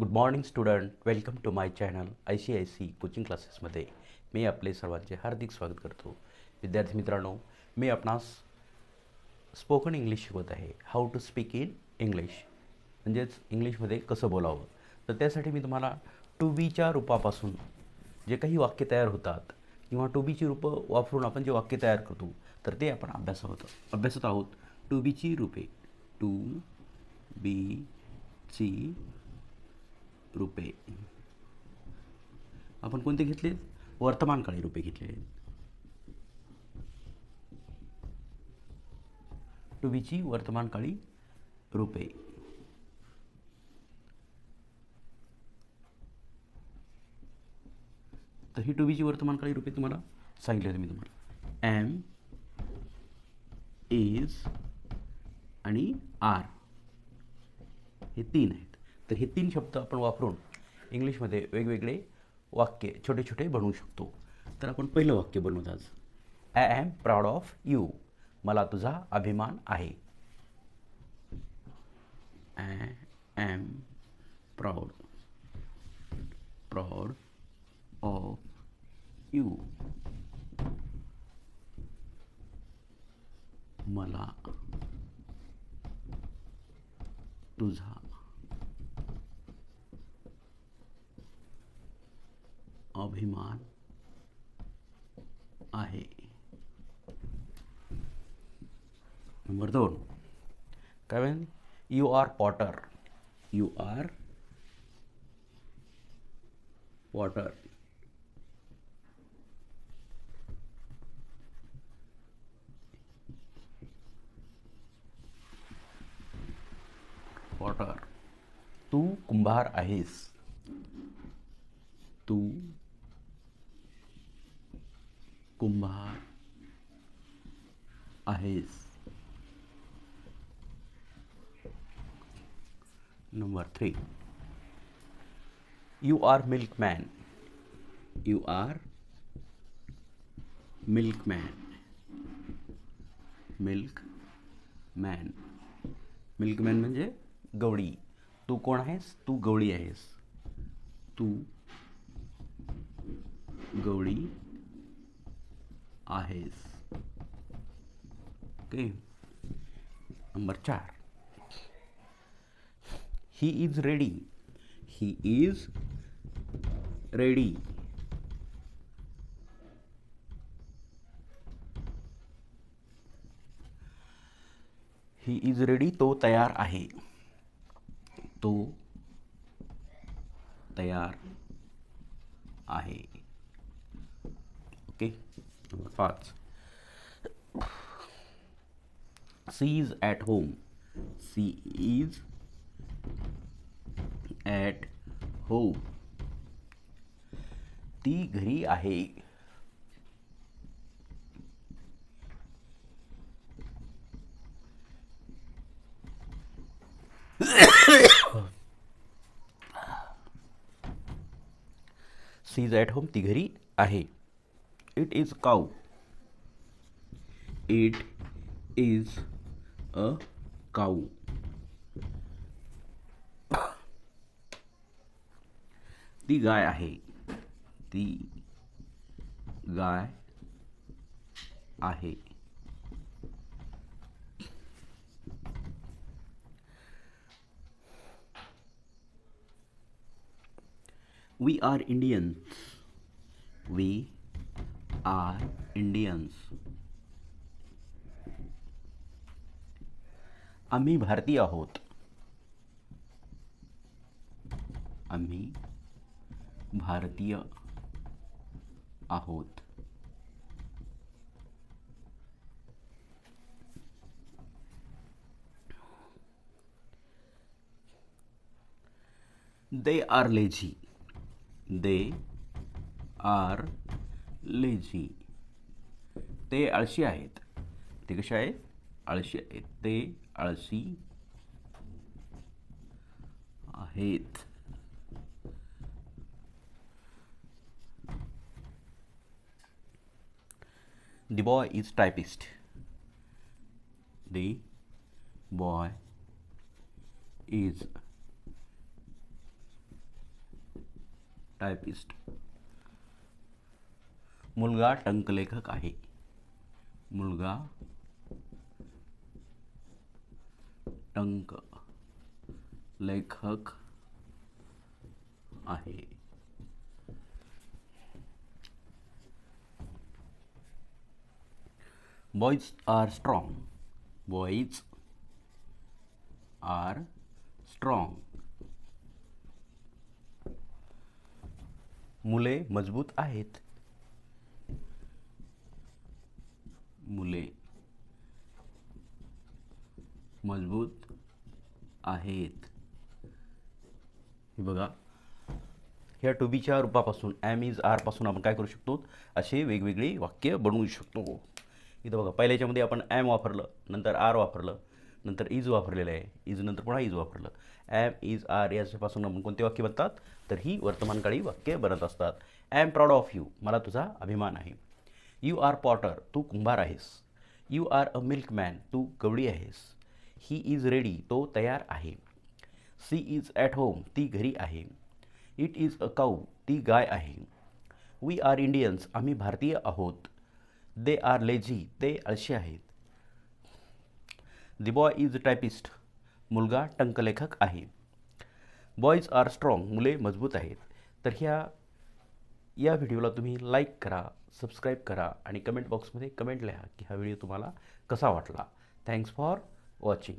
Good morning student welcome to my channel I C I C coaching क्लासेसमध्ये मी आपले सर्वांचे हार्दिक स्वागत करतो. विद्यार्थी मित्रांनो मी आपणास स्पोकन इंग्लिश शिकवत आहे. How to speak in English म्हणजेच इंग्लिशमध्ये कसं बोलावं. तर त्यासाठी मी तुम्हाला टू बीच्या रूपापासून जे काही वाक्य तयार होतात किंवा टू बीची रूपं वापरून आपण जे वाक्य तयार करतो तर ते आपण अभ्यासत होतो अभ्यासत आहोत. टू बीची रूपे. टू बी सी रुपये. आपण कोणते घेतले वर्तमानकाळी रुपये घेतलेले आहेत. वर्तमानकाळी रुपये. तर ही टू बीची वर्तमानकाळी रुपये तुम्हाला सांगितले होते मी तुम्हाला. एम इज आणि आर हे तीन आहेत. तर हे तीन शब्द आपण वापरून इंग्लिशमध्ये वेगवेगळे वाक्य छोटे छोटे बनवू शकतो. तर आपण पहिलं वाक्य बनवत आज. I am proud of you मला तुझा अभिमान आहे. I am proud proud of you मला तुझा अभिमान आहे. नंबर दोन. काय म्हणेल? You are potter you are water water तू कुंभार आहेस. तू कुंभार आहेस number three you are milkman you are milkman milk man milkman म्हणजे गवळी. तू कोण आहेस? तू गवळी आहेस. तू गवळी आहेस. ओके नंबर चार. He is ready he is ready he is ready तो तयार आहे. तो तयार आहे. ओके नंबर पाच she is at home she is at home ती घरी आहे. सी इज ॲट होम ती घरी आहे. it is cow it is a cow ती गाय आहे ती गाय आहे we R Indians we are Indians आम्ही भारतीय आहोत. आम्ही भारतीय आहोत. They are lazy they are lazy. ते आळशी आहेत. ते कसे आहेत? आळशी आहेत. ते आळशी आहेत. The boy is typist. The boy is typist मुलगा टंकलेखक आहे. मुलगा टंक लेखक आहे. Boys are strong boys are strong मुले मजबूत आहेत. मुले मजबूत आहेत. हे बघा. ह्या टू बीच्या रूपापासून ॲम इज आरपासून आपण काय करू शकतो? असे वेगवेगळी वाक्य बनवू शकतो. इथं बघा पहिल्या याच्यामध्ये आपण ॲम वापरलं नंतर आर वापरलं नंतर इज वापरलेलं आहे. इज नंतर पुन्हा इज वापरलं. ॲम इज आर याच्यापासून आपण कोणते वाक्य बनतात? तर ही वर्तमानकाळी वाक्य बनत असतात. I am proud of you. मला तुझा अभिमान आहे. यू आर पॉटर तू कुंभार आहेस. यू आर अ मिल्कमॅन तू गवळी आहेस. ही इज रेडी तो तयार आहे. सी इज ॲट होम ती घरी आहे. इट इज अ काऊ ती गाय आहे. वी आर इंडियन्स आम्ही भारतीय आहोत. दे आर लेझी ते आळशी आहेत. दि बॉय इज टायपिस्ट मुलगा टंकलेखक आहे. बॉयज आर स्ट्रॉंग मुले मजबूत आहेत. तर ह्या या व्हिडिओला तुम्ही लाईक करा सबस्क्राईब करा आणि कमेंट बॉक्समध्ये कमेंट लिहा की हा व्हिडिओ तुम्हाला कसा वाटला. Thanks for watching